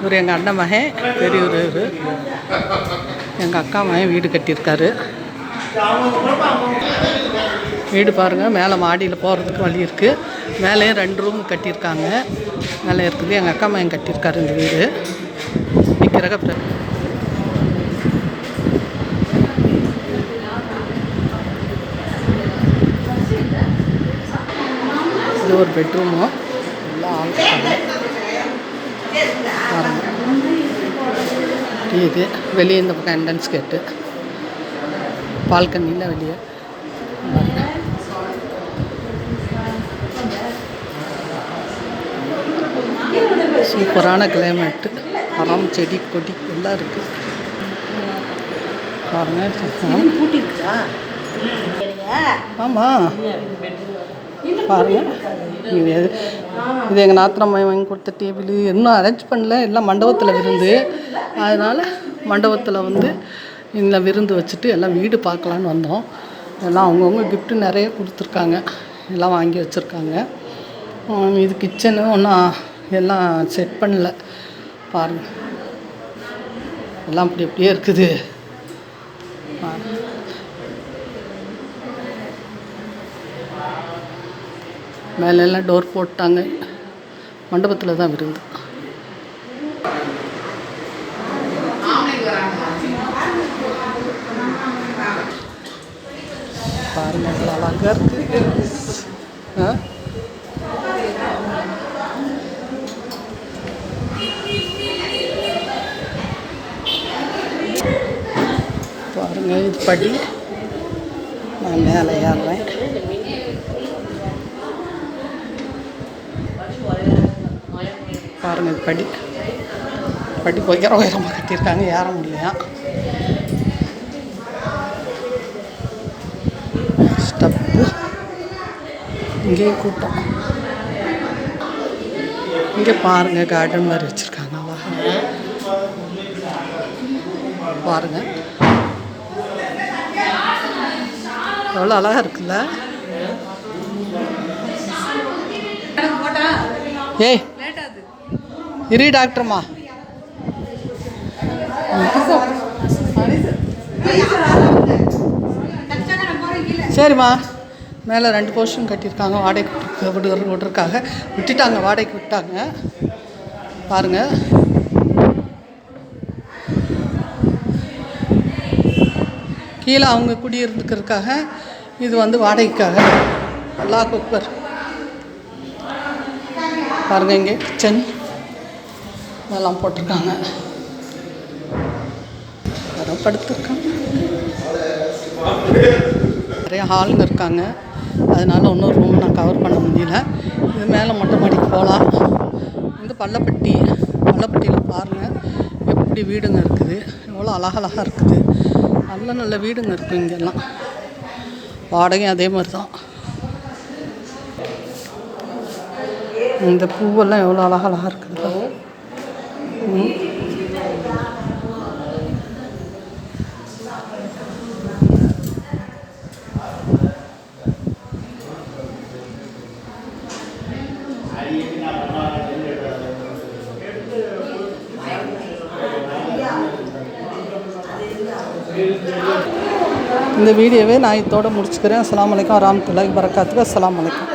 இவர் எங்கள் அண்ணன் மகன் பெரியவர் இவர். எங்கள் அக்கா மகன் வீடு கட்டியிருக்காரு. வீடு பாருங்கள் மேலே மாடியில் போகிறதுக்கு வழி இருக்குது மேலேயும் ரெண்டு ரூம் கட்டியிருக்காங்க. மேலே இருக்குது எங்கள் அக்கா மையம் கட்டியிருக்காரு இந்த வீடு. நிற்கிறக இது ஒரு பெட்ரூமோ எல்லாம் ஆள் பாருங்க. இது வெளியே இந்த பக்கம் என்ட்ரன்ஸ் கேட்டு பால்கனியில் வெளியே. சூப்பரான கிளைமேட்டு மரம் செடி கொடி எல்லாம் இருக்குது பாருங்க ஆமாம் பாருங்க. இது எங்கள் நாத்தனம்மா வாங்கி கொடுத்த டேபிள். இன்னும் அரேஞ்ச் பண்ணல. எல்லாம் மண்டபத்தில் விருந்து அதனால் மண்டபத்தில் வந்து இந்த விருந்து வச்சுட்டு எல்லாம் வீடு பார்க்கலான்னு வந்தோம். எல்லாம் அவங்கவுங்க கிஃப்ட்டு நிறைய கொடுத்துருக்காங்க. எல்லாம் வாங்கி வச்சுருக்காங்க. இது கிச்சனு ஒன்றும் எல்லாம் செட் பண்ணல. பாருங்க. எல்லாம் அப்படி அப்படியே இருக்குது. மேலெல்லாம் எல்லாம் டோர் போட்டாங்க. மண்டபத்தில் தான் விருந்து. பாருங்க எவ்வளோ அழகாக இருக்கு ஆ பாருங்க இது படி நான் மேலே ஏறுறேன் பாருங்க இது படி படி உயர உயரமாக கட்டியிருக்காங்க ஏற முடியலையா இங்கேயும் கூட்டம் இங்கே பாருங்க கார்டன் மாதிரி வச்சுருக்காங்க. பாருங்கள் பாருங்க. எவ்வளோ அழகாக இருக்குல்ல? ஏய் இரு டாக்டர்மா சரிம்மா. மேலே ரெண்டு போர்ஷன் கட்டியிருக்காங்க. வாடகைக்கு விடு விடுறக்காக விட்டுட்டாங்க வாடகைக்கு விட்டாங்க. பாருங்கள் கீழே அவங்க குடியிருந்துக்கிறதுக்காக இது வந்து வாடகைக்காக. எல்லா குக்கர் பாருங்கள் இங்கே கிச்சன் இதெல்லாம் போட்டிருக்காங்க. படுத்துருக்காங்க. நிறைய ஹாலுங்க இருக்காங்க. அதனால் ஒன்றும் ரூம் நான் கவர் பண்ண முடியல. இது மேலே மொட்டை மாடிக்கு போகலாம் வந்து பள்ளப்பட்டி பள்ளப்பட்டியில் பாருங்கள் எப்படி வீடுங்க இருக்குது. எவ்வளோ அழகழகாக இருக்குது. நல்ல நல்ல வீடுங்க இருக்குது இங்கெல்லாம். வாடகையும் அதே மாதிரி தான் இந்த பூவெல்லாம் எவ்வளோ அழகழகாக இருக்குது இந்த வீடியோவை நான் இதோட முடிச்சுக்கிறேன். அஸ்ஸலாமு அலைக்கும் வரமத்துல்லாஹி வரகாத்துக்கு அஸ்ஸலாமு வலைக்கம்